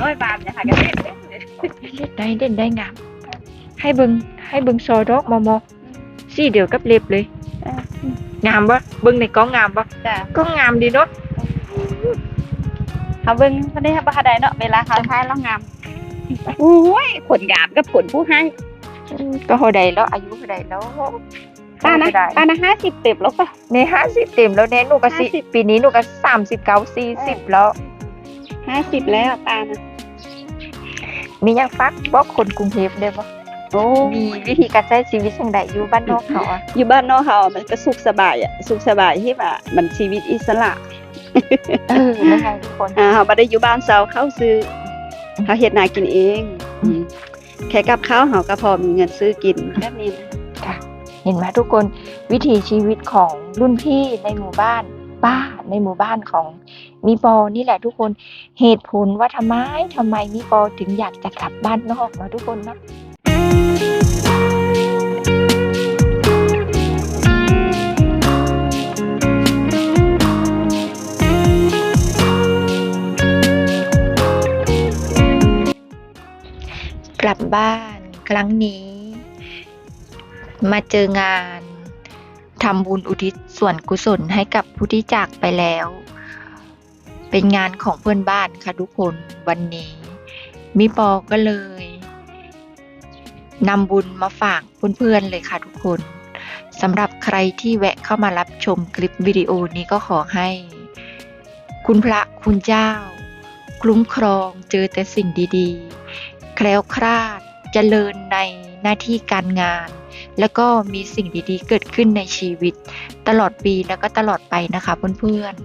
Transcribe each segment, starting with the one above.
น้อยบาทเนี่ยหากันเล่นเล่นเลยเล็ดได้เด่นได้งามให้เบิงให้เบิงซอดอกมอมอสีเดียวกับเล็บเลยเอองามปะเบิงในกล้องงามปะจ้ะก็งามดีเนาะเขาเบิ่งบ่ได้บ่ได้เนาะเวลาเขาทายแล้วงามโอ้ยผลงามกับผลผู้ให้อืมก็เท่าใดแล้วอายุเท่าใดแล้วป้านะเท่ใดป้านะ50เต็มแล้วป่ะในห้าสิบเต็มแล้วเนี่ยหนูก็สิ50ปีนี้หนูก็สามสิบเก้าสี่สิบแล้ว50แล้วป้านะ มียังฟักบอกคนกรุงเทพได้ปะโอ้มีวิธีการใช้ชีวิตจังไดอยู่บ้านนอกเขาอะอยู่บ้านนอกเขามันก็สุขสบายอะสุขสบายที่ว่ามันชีวิตอิสระเออนั่นไงทุกคนอ่าเขาบ่ได้อยู่บ้านเซาเข้าซื้อเขาเฮ็ดนากินเองอืมแค่กับข้าวเขาก็พอมีเงินซื้อกินแบบนี้นะเห็นไหมทุกคนวิถีชีวิตของรุ่นพี่ในหมู่บ้าน ป้าในหมู่บ้านของมีปอนี่แหละทุกคนเหตุผลว่าทำไมทำไมมีปอถึงอยากจะกลับบ้านนอกเนาะทุกคนเนาะกลับบ้านครั้งนี้ มาเจองาน ทำบุญอุทิศส่วนกุศลให้กับผู้ที่จากไปแล้ว เป็นงานของเพื่อนบ้านค่ะทุกคนวันนี้มิปอก็เลยนำบุญมาฝากเพื่อนๆเลยค่ะทุกคนสำหรับใครที่แวะเข้ามารับชมคลิปวิดีโอนี้ก็ขอให้ คุณพระคุณเจ้า คุ้มครองเจอแต่สิ่งดีๆ แคล้วคลาดเจริญใน หน้าที่การงาน แล้วก็มีสิ่งดีๆ เกิดขึ้นในชีวิต ตลอดปีแล้วก็ตลอดไปนะคะเพื่อนๆ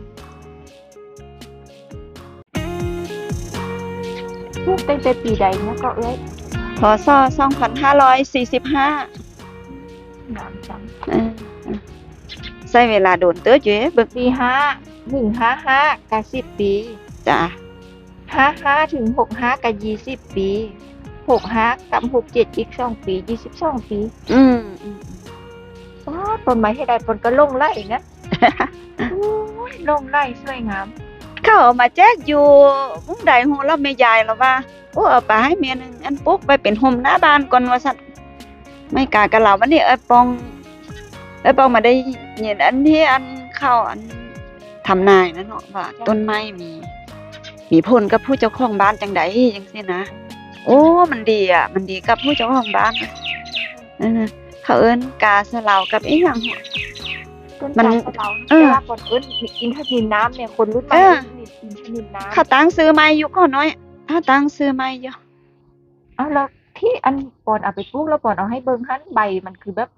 ลูกตั้งแต่ปีใดเนี่ยก็เอ้ยพศ2545งามจังเออใช้เวลาโดนเตื้ออยู่เด้เบิ่งปีห้าหนึ่งห้าห้ากับสิบปี จ้ะห้าห้าถึงหกห้ากับยี่สิบปี หกห้ากับหกเจ็ดอีกสองปียี่สิบสองปีอืมอืมว้าต้นไม้ให้ได้ผลก็ลงไล่นะโอ้ยลงไล่สวยงาม เขาเอามาแจกอยู่มุ้งใดหูเราแม่ยายแล้วว่าโอ้เอาไปให้เมียหนึงอันปุ๊กไปเป็นโฮมหน้าบ้านก่อนว่าซั่นไม่กล้ากะเหล่าวันนี้เอ้ยปองเอ้ยปองมาได้ยินอันที่อันเข้าอันทำนายนะเนาะว่าต้นไม้มี มีผลกับผู้เจ้าของบ้านจังใดจังซี่นะ โอ้ มันดีอะ มันดีกับผู้เจ้าของบ้านเออเขาเอิ้นกาสะเหลากับอีหยังหัวต้นมันจามเราเออเวลาคนอื่นกินถ้ากินน้ำเนี่ยคนรุ่นใหม่เออกินชนิดน้ำเขาตั้งซื้อไม้อยู่ก่อนน้อยถ้าตั้งซื้อไม้อยู่เอาแล้วที่อันปอนเอาไปปลูกแล้วปอนเอาให้เบิ่งหันใบมันคือแบบ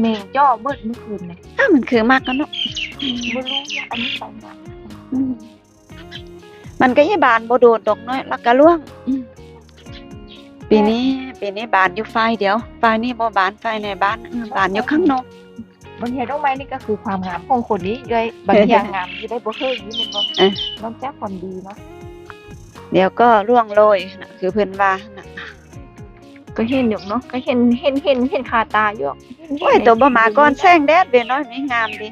เมงจ่อเบิดเมื่อคืนเนี่ยถ้ามันคือมากกันเนาะไม่รู้ว่าอันนี้ใบไหนอืม มันก็ยี่บานบ่โดดดอกน้อยแล้วก็ล่วงอืมปีนี้ปีนี้บานอยู่ไฟเดียวไฟนี่บ่บานไฟในบ้านเออบานอยู่ข้างนอกบางทีดอกไม้นี่ก็คือความงามของคนนี้เลยบางอย่างงามที่ได้บ่เคยอย่างนี้มันบ่เออนอกจากความดีเนาะเดี๋ยวก็ล่วงโรยน่ะคือเพิ่นว่าน่ะก็เห็นอยู่เนาะก็เห็นเห็นเห็นเห็นคาตาอยู่เห็นโอ้ยตัวบ่มาก่อนแสงแดดเวยน้อยไม่งามดิ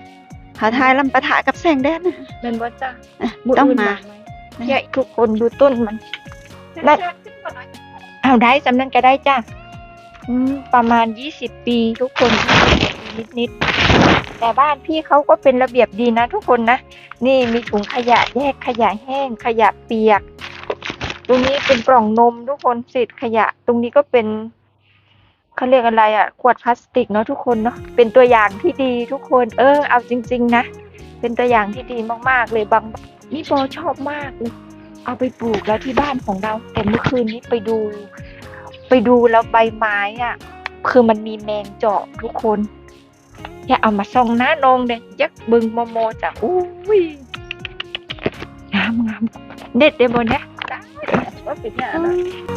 หาทายลำปะทะกับแสงแดดน่ะเป็นบ่จ้าเอ้ยต้องมา ใช่ทุกคนดูต้นมันได้เอาได้สำนันก็ได้จ้าอืมประมาณยี่สิบปีทุกคนนิดนิดๆแต่บ้านพี่เขาก็เป็นระเบียบดีนะทุกคนนะ นี่มีถุงขยะแยกขยะแห้ง ขยะเปียก ตรงนี้เป็นกล่องนมทุกคนเศษขยะ ตรงนี้ก็เป็นเขาเรียกอะไรอะขวดพลาสติกเนาะทุกคนเนาะเป็นตัวอย่างที่ดีทุกคน เออ เอาจริง ๆ นะ เป็นตัวอย่างที่ดีมากๆเลยบาง นี่ปอชอบมากเลยเอาไปปลูกแล้วที่บ้านของเราแต่เมื่อคืนนี้ไปดู ไปดูแล้วใบไม้อะ คือมันมีแมงเจาะทุกคนอย่าเอามาส่องหน้านองเด็ยักบึงโมโมจ้ะอุ้ยงามงามเด็ดเดบนนะได้ว่าเป็นอย่างนั้นนะ